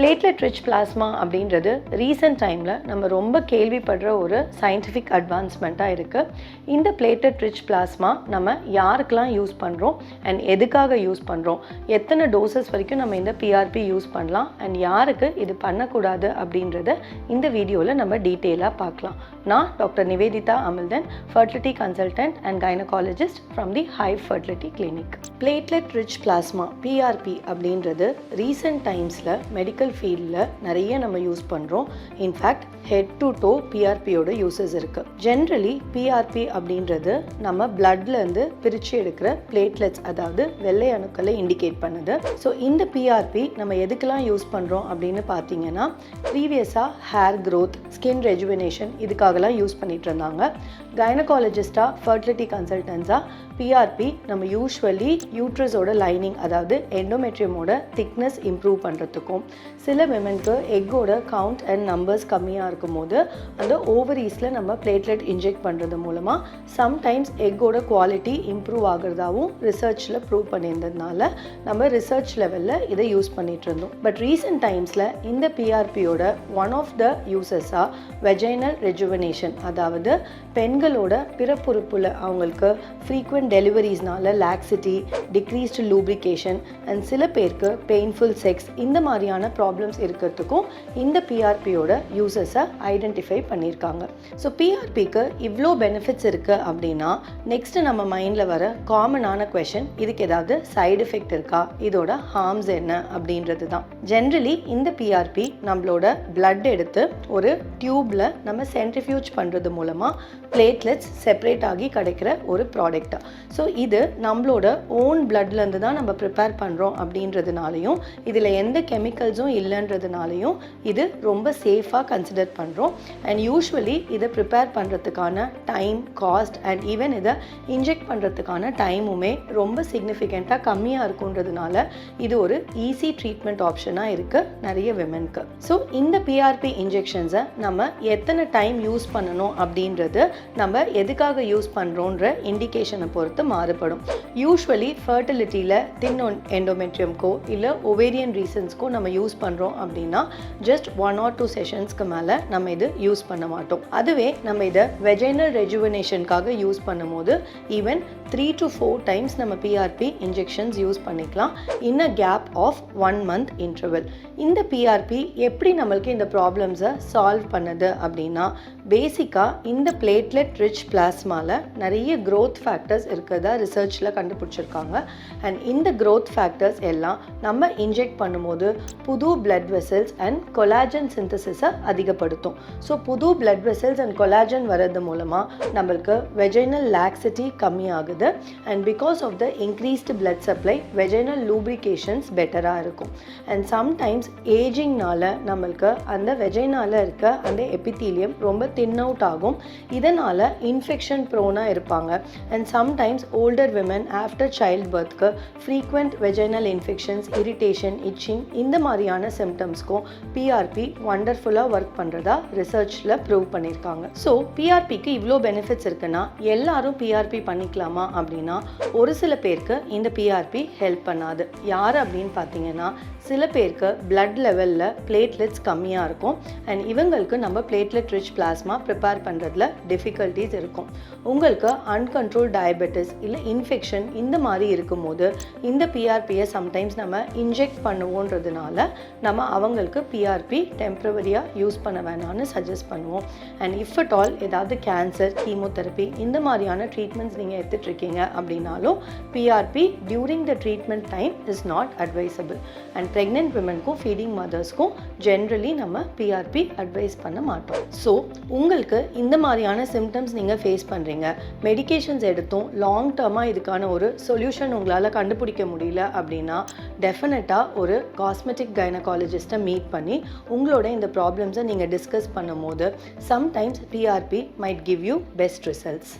Platelet rich plasma அப்படின்றது recent டைமில் நம்ம ரொம்ப கேள்விப்படுற ஒரு சயின்டிஃபிக் அட்வான்ஸ்மெண்ட்டாக இருக்குது இந்த பிளேட்லெட் ரிச் பிளாஸ்மா நம்ம யாருக்கெல்லாம் யூஸ் பண்ணுறோம் அண்ட் எதுக்காக யூஸ் பண்ணுறோம் எத்தனை டோசஸ் வரைக்கும் நம்ம இந்த பிஆர்பி யூஸ் பண்ணலாம் அண்ட் யாருக்கு இது பண்ணக்கூடாது அப்படின்றத இந்த வீடியோவில் நம்ம டீட்டெயிலாக பார்க்கலாம். நான் doctor Nivedita Amilthan fertility consultant and gynaecologist from the high fertility clinic platelet rich plasma PRP அப்படின்றது ரீசெண்ட் டைம்ஸில் மெடிக்கல் ஃபீல்டில் நிறைய நம்ம யூஸ் பண்ணுறோம் in fact head to toe பிஆர்பியோட uses இருக்குது ஜென்ரலி பிஆர்பி அப்படின்றது நம்ம பிளட்லேருந்து பிரித்து எடுக்கிற பிளேட்லெட்ஸ் அதாவது வெள்ளை அணுக்களை இண்டிகேட் பண்ணுது. ஸோ இந்த பிஆர்பி நம்ம எதுக்கெல்லாம் யூஸ் பண்ணுறோம் அப்படின்னு பார்த்தீங்கன்னா ப்ரீவியஸாக ஹேர் க்ரோத் ஸ்கின் ரெஜுவினேஷன் இதுக்காகலாம் யூஸ் பண்ணிகிட்டு இருந்தாங்க. கைனகாலஜிஸ்டாக ஃபர்டிலிட்டி கன்சல்டன்ஸாக பிஆர்பி நம்ம யூஸ்வலி யூட்ரஸோட லைனிங் அதாவது எண்டோமெட்ரியமோட திக்னஸ் இம்ப்ரூவ் பண்ணுறதுக்கும் சில விமென்க்கு எக்கோட கவுண்ட் அண்ட் நம்பர்ஸ் கம்மியாக இருக்கும்போது அந்த ஓவரீஸில் நம்ம பிளேட்லெட் இன்ஜெக்ட் பண்ணுறது மூலமாக சம்டைம்ஸ் எக்கோட குவாலிட்டி இம்ப்ரூவ் ஆகிறதாவும் ரிசர்ச்சில் ப்ரூவ் பண்ணியிருந்ததுனால நம்ம ரிசர்ச் லெவலில் இதை யூஸ் பண்ணிட்டு இருந்தோம். பட் ரீசெண்ட் டைம்ஸில் இந்த பிஆர்பியோட ஒன் ஆஃப் த யூசஸாக வெஜைனல் ரெஜுவனேஷன் அதாவது பெண்களோட பிறப்புறுப்பில் அவங்களுக்கு ஃப்ரீக்வெண்ட் டெலிவரிஸ்னால லாக்ஸிட்டி டிக்ரீஸ்டு லூப்ரிகேஷன் அண்ட் சில பேருக்கு பெயின்ஃபுல் செக்ஸ் இந்த மாதிரியான ப்ராப்ளம்ஸ் இருக்கிறதுக்கும் இந்த பிஆர்பியோட யூசஸை ஐடென்டிஃபை பண்ணியிருக்காங்க. ஸோ பிஆர்பிக்கு இவ்வளோ பெனிஃபிட்ஸ் இருக்குது அப்படின்னா நெக்ஸ்ட்டு நம்ம மைண்டில் வர காமனான கொஷின் இதுக்கு ஏதாவது சைடு எஃபெக்ட் இருக்கா? இதோட ஹார்ம்ஸ் என்ன அப்படின்றது தான். ஜென்ரலி இந்த பிஆர்பி நம்மளோட பிளட் எடுத்து ஒரு டியூப்பில் நம்ம சென்ட்ரிஃபியூஜ் பண்ணுறது மூலமாக பிளேட்லெட்ஸ் செப்பரேட் ஆகி கிடைக்கிற ஒரு ப்ராடக்ட் ஸோ இது நம்மளோட ஓன் பிளட்லேருந்து தான் நம்ம ப்ரிப்பேர் பண்ணுறோம் அப்படின்றதுனாலையும் இதில் எந்த கெமிக்கல்ஸும் இல்லைன்றதுனாலையும் இது ரொம்ப சேஃபாக கன்சிடர் பண்ணுறோம் அண்ட் யூஸ்வலி இதை ப்ரிப்பேர் பண்ணுறதுக்கான டைம் காஸ்ட் அண்ட் ஈவன் இதை இன்ஜெக்ட் பண்ணுறதுக்கான டைமுமே ரொம்ப சிக்னிஃபிகண்ட்டாக கம்மியாக இருக்குன்றதுனால இது ஒரு ஈஸி ட்ரீட்மெண்ட் ஆப்ஷனாக இருக்குது நிறைய விமென்க்கு ஸோ இந்த பிஆர்பி இன்ஜெக்ஷன்ஸை நம்ம எத்தனை டைம் யூஸ் பண்ணணும் அப்படின்றது நம்ம எதுக்காக யூஸ் பண்ணுறோன்ற இண்டிகேஷனை பொறுத்து மாறுபடும். யூஸ்வலி ஃபர்டிலிட்டியில் தின் எண்டோமெட்ரியம்க்கோ இல்லை ஒவேரியன் ரீசன்ஸ்க்கோ நம்ம யூஸ் பண்ணுறோம் அப்படின்னா ஜஸ்ட் ஒன் ஆர் டூ செஷன்ஸ்க்கு மேலே நம்ம இது யூஸ் பண்ண மாட்டோம். அதுவே நம்ம இதை வெஜைனல் ரெஜுவினேஷனுக்காக யூஸ் பண்ணும்போது even three to four times நம்ம பிஆர்பி இன்ஜெக்ஷன்ஸ் யூஸ் பண்ணிக்கலாம். In a gap of one month interval இந்த பிஆர்பி எப்படி நம்மளுக்கு இந்த ப்ராப்ளம்ஸை சால்வ் பண்ணுது அப்படின்னா பேசிக்காக இந்த பிளேட்லெட் ரிச் பிளாஸ்மாவில் நிறைய க்ரோத் ஃபேக்டர்ஸ் இருக்கிறதா ரிசர்ச்சில் கண்டுபிடிச்சிருக்காங்க. அண்ட் இந்த க்ரோத் ஃபேக்டர்ஸ் எல்லாம் நம்ம இன்ஜெக்ட் பண்ணும்போது புது பிளட் வெசல்ஸ் அண்ட் கொலாஜன் சிந்தசிஸை அதிகப்படுத்தும். ஸோ புது பிளட் வெசல்ஸ் அண்ட் கொலாஜன் வர்றது மூலமாக நம்மளுக்கு வெஜைனல் லாக்ஸிட்டி கம்மியாகுது. And because of the increased blood supply vaginal lubrications பெட்டராக இருக்கும். அண்ட் சம்டைம்ஸ் ஏஜிங்னால நம்மளுக்கு அந்த வெஜைனால இருக்க அந்த எபித்தீலியம் ரொம்ப தின் அவுட் ஆகும். இதனால் இன்ஃபெக்ஷன் ப்ரோனாக இருப்பாங்க. And sometimes older women after child பர்த்க்கு frequent vaginal infections irritation itching இந்த மாதிரியான சிம்டம்ஸ்க்கும் பிஆர்பி வண்டர்ஃபுல்லாக ஒர்க் பண்ணுறதா ரிசர்ச்சில் ப்ரூவ் பண்ணியிருக்காங்க ஸோ பிஆர்பிக்கு இவ்வளோ பெனிஃபிட்ஸ் இருக்குன்னா எல்லாரும் பிஆர்பி பண்ணிக்கலாமா? அப்படின்னா ஒரு சில பேருக்கு இந்த பிஆர்பி ஹெல்ப் பண்ணாது. யார் அப்படின்னு பார்த்தீங்கன்னா சில பேருக்கு பிளட் லெவலில் பிளேட்லெட்ஸ் கம்மியாக இருக்கும். அண்ட் இவங்களுக்கு நம்ம பிளேட்லெட் ரிச் பிளாஸ்மா ப்ரிப்பேர் பண்ணுறதுல டிஃபிகல்ட்டிஸ் இருக்கும். உங்களுக்கு அன்கண்ட்ரோல் டயபெட்டிஸ் இல்லை இன்ஃபெக்ஷன் இந்த மாதிரி இருக்கும்போது இந்த பிஆர்பியை சம்டைம்ஸ் நம்ம இன்ஜெக்ட் பண்ணுவோன்றதுனால நம்ம அவங்களுக்கு பிஆர்பி டெம்ப்ரவரியாக யூஸ் பண்ண வேணாம்னு சஜஸ்ட் பண்ணுவோம். அண்ட் இஃப் அட் ஆல் ஏதாவது கேன்சர் கீமோதெரப்பி இந்த மாதிரியான ட்ரீட்மெண்ட்ஸ் நீங்கள் இருக்கீங்க அப்படின்னாலும் PRP during the treatment time is not advisable and pregnant விமனுக்கும் feeding மதர்ஸ்க்கும் ஜென்ரலி நம்ம பிஆர்பி அட்வைஸ் பண்ண மாட்டோம். ஸோ உங்களுக்கு இந்த மாதிரியான சிம்டம்ஸ் நீங்கள் ஃபேஸ் பண்ணுறீங்க மெடிகேஷன்ஸ் எடுத்தும் லாங் டேர்மாக இதுக்கான ஒரு சொல்யூஷன் உங்களால் கண்டுபிடிக்க முடியல அப்படின்னா டெஃபினட்டாக ஒரு காஸ்மெட்டிக் கைனகாலஜிஸ்ட்டை மீட் பண்ணி உங்களோட இந்த ப்ராப்ளம்ஸை நீங்கள் டிஸ்கஸ் பண்ணும்போது sometimes PRP might give you best results